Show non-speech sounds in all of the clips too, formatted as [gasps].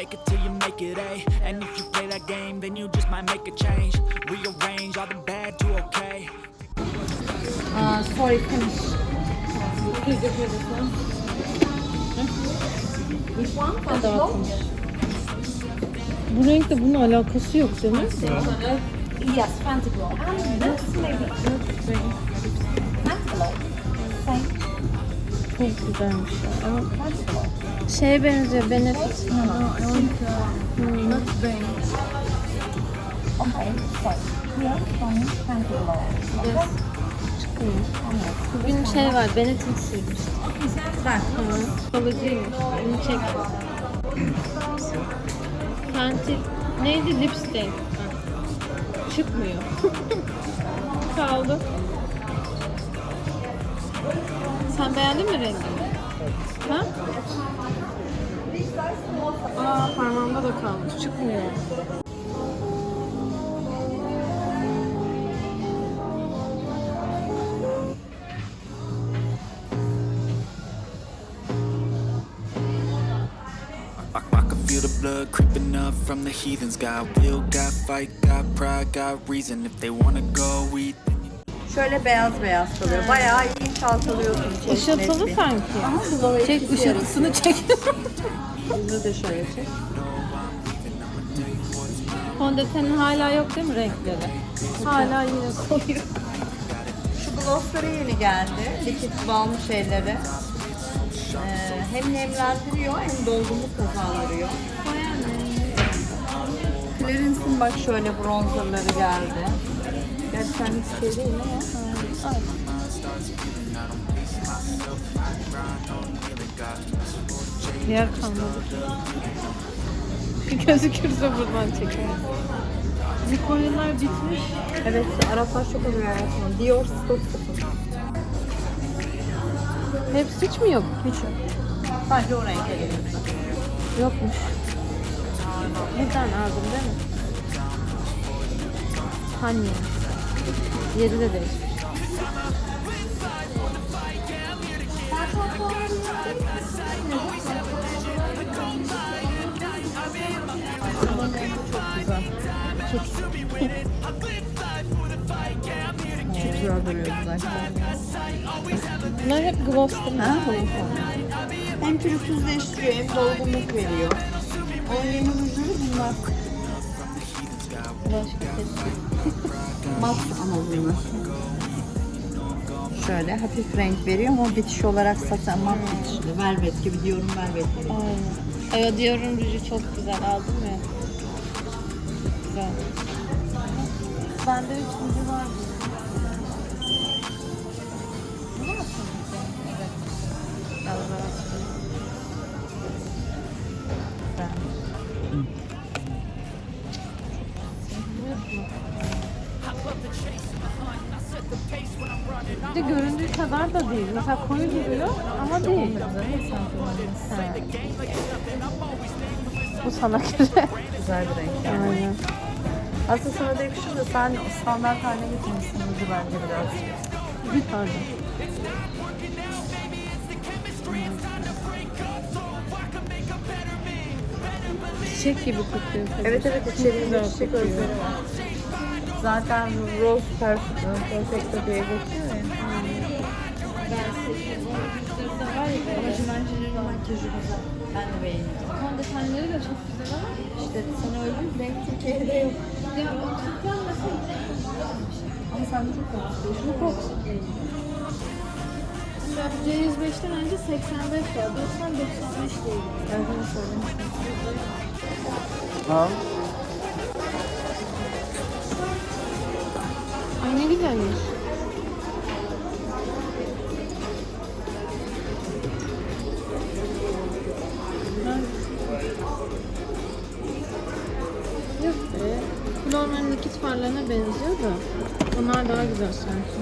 fake it till you make it A. And if you play that game, then you just might make a change. Rearrange all the bad to okay. Uh, sorry, finish. Please do this one. This one? Dağıtılmış. Bu renkle bunun alakası yok değil mi? Yes, Fenty Glow. And this maybe. Fenty Glow. Çok güzelmiş ya. Ama şeye benziyor Benefit. Okay, so here from Fenty Glow. Okay. Bugün şey var Benefit sürmüştüm. Ben. Kalıcıymış. Bunu çek. Fenty neydi? Lipstick. Çıkmıyor. [laughs] Kaldı. Sen beğendin mi rengini? Ha? Aa parmağımda da kalmış. Çıkmıyor. I, I can feel the blood creeping up from the heathens. Got will, got fight, got pride, got reason. If they wanna go eat, Şöyle beyaz beyaz kalıyor. Bayağı iyi çalkalıyorsun. Çok Işıltılı sanki. Çek ışıltısını çek. Bunu da şöyle çek. Fondötenin hala yok değil mi renkleri? Hala yine koyu. Şu glossları yeni geldi. Likit balm şeyleri. Ee, hem nemlendiriyor hem dolgunluk kazandırıyor. Clarence'ın bak şöyle bronzerları geldi. Sen hiç şey değil ama. Yer kalmadı. Gözükürse buradan çekelim. Nikolyalar bitmiş. Evet, Araplar çok oluyor hayatım. Dior stok sıfır. Hepsi hiç mi yok? Hiç yok. Sadece o renk elimizde. Yokmuş. Buradan aldım değil mi? Hani? Yeri de değişmiş. Çok güzel. Çok güzel duruyor zaten. Bunlar hep gloss değil mi? Ha? Hem pürüzsüzleştiriyor hem dolgunluk veriyor. O yeni ürünleri bunlar. Başka seçim. Mat ama bunlar. Şöyle hafif renk veriyor ama bitiş olarak zaten mat bitişli. Velvet gibi diyorum velvet gibi. Aynen. Evet diyorum ruju çok güzel aldım ya. Güzel. Bende üç ruju Bir de göründüğü kadar da değil. Mesela koyu duruyor ama değil. Bu sana göre. Güzel bir renk. yani. Aynen. Aslında sana da yakışır da sen standart haline getirmişsin ruju bence biraz. Pardon. Çiçek gibi kokuyor. Evet evet içeriğinde çiçek özleri var. Zaten Rose Perfecto, Perfecto diye geçiyor ya. Ama Jumanji'nin makyajı güzel. Ben de beğeniyorum. Fondötenleri de çok güzel ama İşte sana öyle bir renk Türkiye'de yok. ya o Türkler nasıl Ama sen de çok tatlısın. Bu kokusu değil. Mesela C105'ten önce 85 var. 90 95 değil. Ben sana söylemiştim. Ay ne güzelmiş. Normal nakit farlarına benziyor da. Bunlar daha güzel sanki.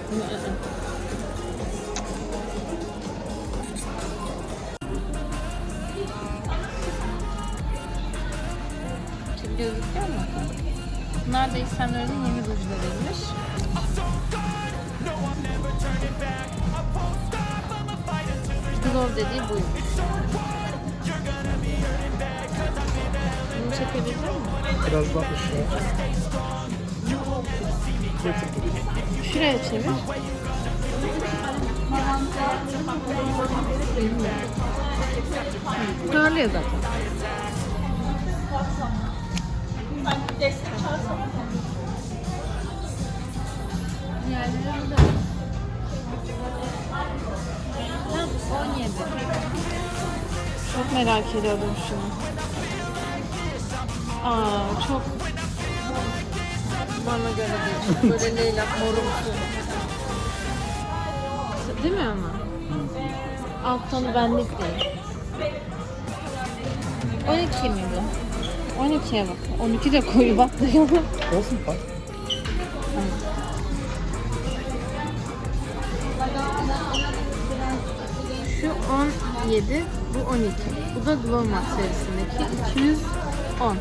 Çok gözüküyor mu? Bunlar da İhsanlar'ın yeni rujlarıymış. Glow dediği buymuş. Biraz daha ışığı. Şuraya çevir. Parlıyor zaten. Diğerleri de. Tam 17. Çok merak ediyordum şunu. Aa çok bana göre değil. Böyle leylak morumsu. Değil mi ama? Alt tonu benlik değil. 12 miydi? 12'ye bak. 12 de koyu bak. Olsun bak. Şu 17, bu 12. Bu da Glow serisindeki 200 10.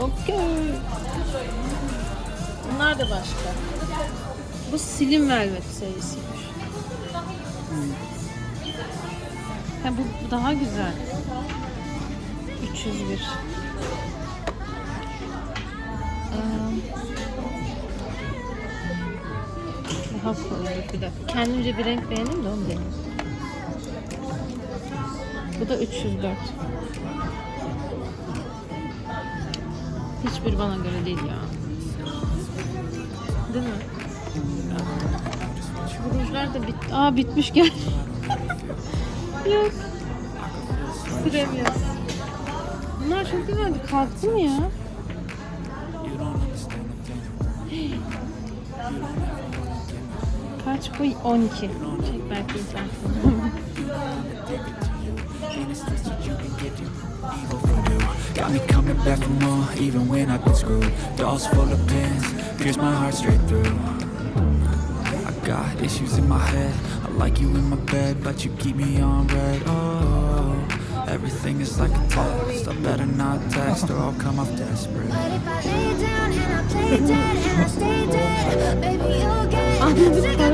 Okey. Bunlar da başka. Bu silim velvet serisiymiş. Ha, bu daha güzel. 301. Ee, daha koyu bir dakika. Kendimce bir renk beğendim de onu deneyim. Bu da 304. Hiçbir bana göre değil ya. Değil mi? Bu rujlar da bit Aa bitmiş gel. [laughs] Yok. Süremiyoruz. Bunlar çok güzeldi. Kalktı mı ya? [gasps] Kaç bu? 12. Çek belki izlersin. [laughs] Got me coming back for more, even when I've been screwed. Dolls full of pins, pierce my heart straight through. I got issues in my head. I like you in my bed, but you keep me on red. Oh, everything is like a test. I better not text or I'll come off desperate. But if I lay down and I play dead and I stay dead, baby you'll get [laughs] sick of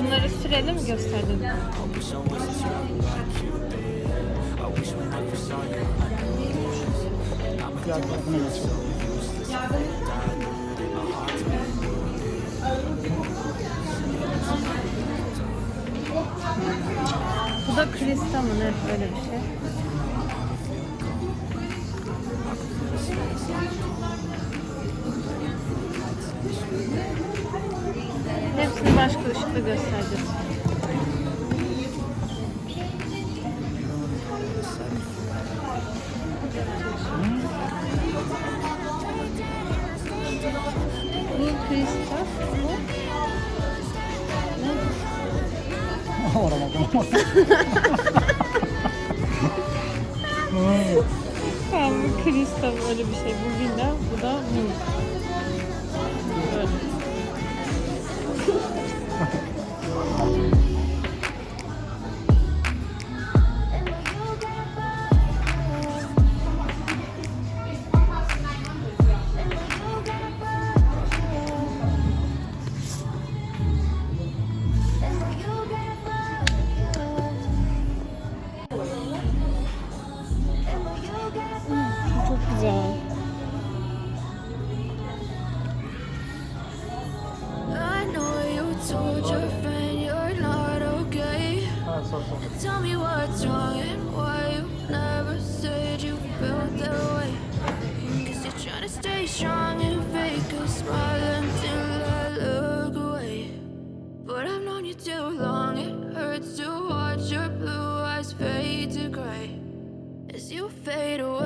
Bunları süreli mi gösterdin? Bu da kristal mı? Ne böyle bir şey? Başka ışıkta göstereceğiz. Bu Krista. Bu. [laughs] Tamam bu böyle bir şey. Bu villa, Tell me what's wrong and why you never said you felt that way. Cause you're trying to stay strong and fake a smile until I look away. But I've known you too long, it hurts to watch your blue eyes fade to gray as you fade away.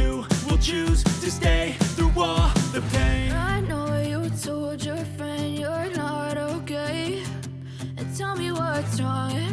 choose to stay through all the pain. I know you told your friend you're not okay, and tell me what's wrong.